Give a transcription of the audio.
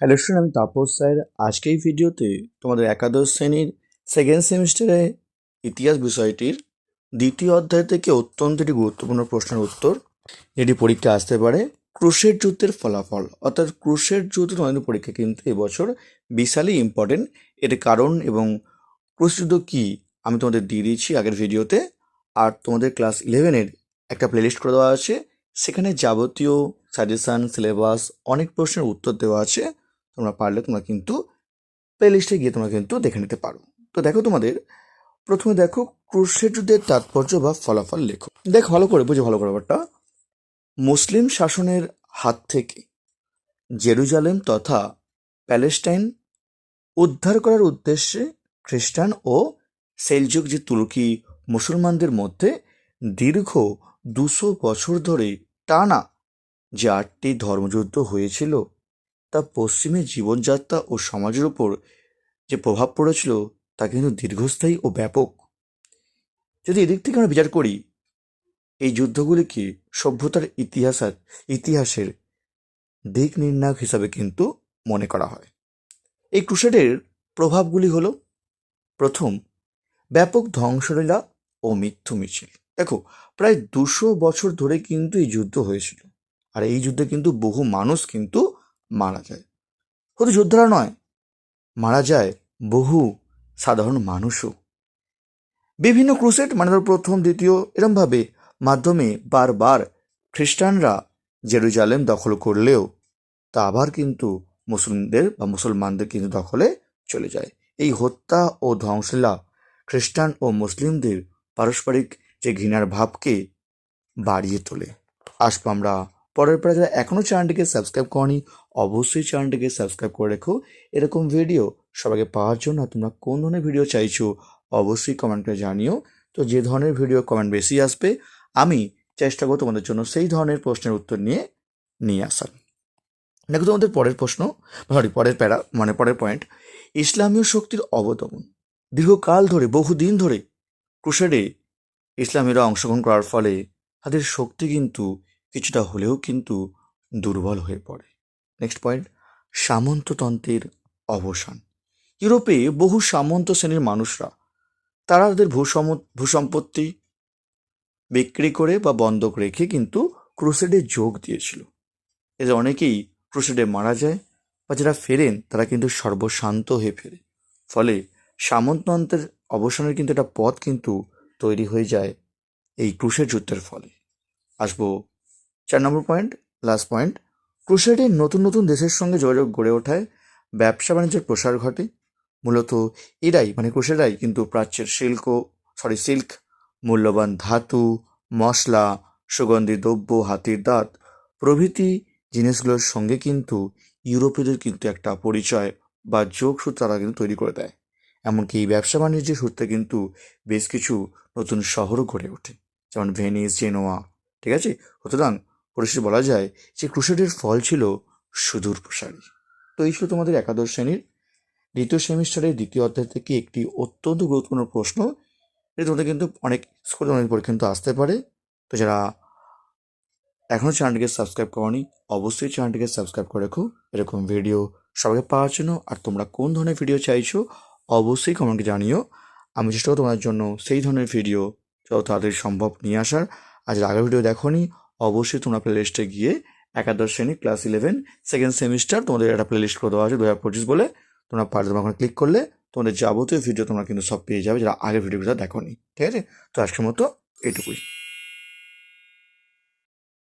Hello student আমি Tapas sir. আজকে এই ভিডিওতে তোমাদের একাদশ শ্রেণির সেকেন্ড সেমিস্টারে ইতিহাস বিষয়টির দ্বিতীয় অধ্যায় থেকে অত্যন্ত একটি গুরুত্বপূর্ণ প্রশ্নের উত্তর। যেটি পরীক্ষা আসতে পারে। ক্রুশের যুদ্ধের ফলাফল, অর্থাৎ ক্রুশের যুদ্ধ তোমাদের পরীক্ষা কিন্তু এবছর বিশালই ইম্পর্টেন্ট এর কারণ এবং ক্রুশ যুদ্ধ কী, আমি তোমাদের দিয়ে দিয়েছি আগের ভিডিওতে। আর তোমাদের ক্লাস ইলেভেনের একটা প্লেলিস্ট করে দেওয়া আছে। সেখানে যাবতীয় সাজেশান সিলেবাস অনেক প্রশ্নের উত্তর দেওয়া আছে। তোমরা পারলে তোমরা কিন্তু প্লে লিস্টে গিয়ে তোমরা কিন্তু দেখে নিতে পারো। তো দেখো তোমাদের, প্রথমে দেখো ক্রুশের যুদ্ধের তাৎপর্য বা ফলাফল লেখো। দেখ ভালো করে, বুঝে ভালো করে ব্যাপারটা। মুসলিম শাসনের হাত থেকে জেরুজালেম তথা প্যালেস্টাইন উদ্ধার করার উদ্দেশ্যে খ্রিস্টান ও সেলজুক যে তুর্কি মুসলমানদের মধ্যে দীর্ঘ দুশো বছর ধরে টানা যে আটটি ধর্মযুদ্ধ হয়েছিল তা পশ্চিমের জীবনযাত্রা ও সমাজের উপর যে প্রভাব পড়েছিল, তা কিন্তু দীর্ঘস্থায়ী ও ব্যাপক। যদি এদিক থেকে আমরা বিচার করি, এই যুদ্ধগুলিকে সভ্যতার ইতিহাসের ইতিহাসের দিক নির্ণায়ক হিসাবে কিন্তু মনে করা হয়। এই ক্রুশেডের প্রভাবগুলি হলো, প্রথম, ব্যাপক ধ্বংসলীলা ও মৃত্যু মিছিল। দেখো, প্রায় দুশো বছর ধরে কিন্তু এই যুদ্ধ হয়েছিল। আর এই যুদ্ধে কিন্তু বহু মানুষ কিন্তু মারা যায়। শুধু যোদ্ধারা নয়, মারা যায় বহু সাধারণ মানুষও। বিভিন্ন ক্রুসেট মানে ধরো প্রথম, দ্বিতীয়, এরমভাবে মাধ্যমে বারবার খ্রিস্টানরা জেরুজালেম দখল করলেও তা আবার কিন্তু মুসলিমদের বা মুসলমানদের কিন্তু দখলে চলে যায়। এই হত্যা ও ধ্বংসলীলা খ্রিস্টান ও মুসলিমদের পারস্পরিক যে ঘৃণার ভাবকে বাড়িয়ে তোলে। আসব আমরা পরের পরে যারা এখনও চ্যানেলটিকে সাবস্ক্রাইব করনি, অবশ্যই চ্যানেলটিকে সাবস্ক্রাইব করে রেখো। এরকম ভিডিও সবাইকে পাওয়ার জন্য তোমরা কোন ধরনের ভিডিও চাইছো, অবশ্যই কমেন্ট করে জানিও। তো যে ধরনের ভিডিও কমেন্ট বেশি আসবে, আমি চেষ্টা করব তোমাদের জন্য সেই ধরনের প্রশ্নের উত্তর নিয়ে নিয়ে আসার। দেখো তোমাদের পরের প্রশ্ন সরি পরের প্যারা মানে পরের পয়েন্ট ইসলামীয় শক্তির অবদমন। দীর্ঘকাল ধরে, বহুদিন ধরে, ক্রুশেডে ইসলামীরা অংশগ্রহণ করার ফলে তাদের শক্তি কিন্তু কিছুটা হলেও কিন্তু দুর্বল হয়ে পড়ে। নেক্সট পয়েন্ট সামন্ততন্ত্রের অবসান। ইউরোপে বহু সামন্ত শ্রেণির মানুষরা, তারা তাদের ভূসম, ভূসম্পত্তি বিক্রি করে বা বন্ধক রেখে কিন্তু ক্রুসেডে যোগ দিয়েছিল। এদের অনেকেই ক্রুসেডে মারা যায় বা যারা ফেরেন, তারা কিন্তু সর্বশান্ত হয়ে ফেরে। ফলে সামন্ততন্ত্রের অবসানের কিন্তু একটা পথ কিন্তু তৈরি হয়ে যায় এই ক্রুশের যুদ্ধের ফলে। আসব চার নম্বর পয়েন্ট লাস্ট পয়েন্ট ক্রুশেডের নতুন নতুন দেশের সঙ্গে যোগাযোগ গড়ে ওঠায় ব্যবসা বাণিজ্যের প্রসার ঘটে। মূলত এরাই মানে ক্রুশেডাই কিন্তু প্রাচ্যের শিল্প সরি সিল্ক মূল্যবান ধাতু, মশলা, সুগন্ধি দ্রব্য, হাতির দাঁত প্রভৃতি জিনিসগুলোর সঙ্গে কিন্তু ইউরোপীয়দের কিন্তু একটা পরিচয় বা যোগসূত্র তারা কিন্তু তৈরি করে দেয়। এমনকি এই ব্যবসা বাণিজ্যের সূত্রে কিন্তু বেশ কিছু নতুন শহরও গড়ে ওঠে। যেমন ভেনিস, জেনোয়া, ঠিক আছে? সুতরাং পরিশেষে বলা যায় যে ক্রুশেডের ফল ছিল সুদূর প্রসারী। তো এই ছিল তোমাদের একাদশ শ্রেণির দ্বিতীয় সেমিস্টারের দ্বিতীয় অধ্যায় থেকে একটি অত্যন্ত গুরুত্বপূর্ণ প্রশ্ন। এটা তোমাদের কিন্তু অনেক স্কুল অনেক পরীক্ষা কিন্তু আসতে পারে। তো যারা এখনও চ্যানেলটিকে সাবস্ক্রাইব করনি, অবশ্যই চ্যানেলটিকে সাবস্ক্রাইব করে রেখো। এরকম ভিডিও সবাইকে পাওয়ার জন্য আর তোমরা কোন ধরনের ভিডিও চাইছো অবশ্যই কমেন্টে জানিও। আমি চেষ্টা করব তোমাদের জন্য সেই ধরনের ভিডিও যত তাড়াতাড়ি সম্ভব নিয়ে আসার। যারা আগের ভিডিও দেখোনি অবশ্যই তোমরা প্লে লিস্টে গিয়ে একাদশ শ্রেণি ক্লাস ইলেভেন সেকেন্ড সেমিস্টার তোমাদের একটা প্লেলিস্ট করে দেওয়া আছে দু হাজার পঁচিশ বলে। তোমরা পারলে তোমরা ওখানে ক্লিক করলে তোমাদের যাবতীয় ভিডিও তোমরা কিন্তু সব পেয়ে যাবে, যারা আগের ভিডিওগুলো দেখোনি। ঠিক আছে? তো আজকের মতো এটুকুই।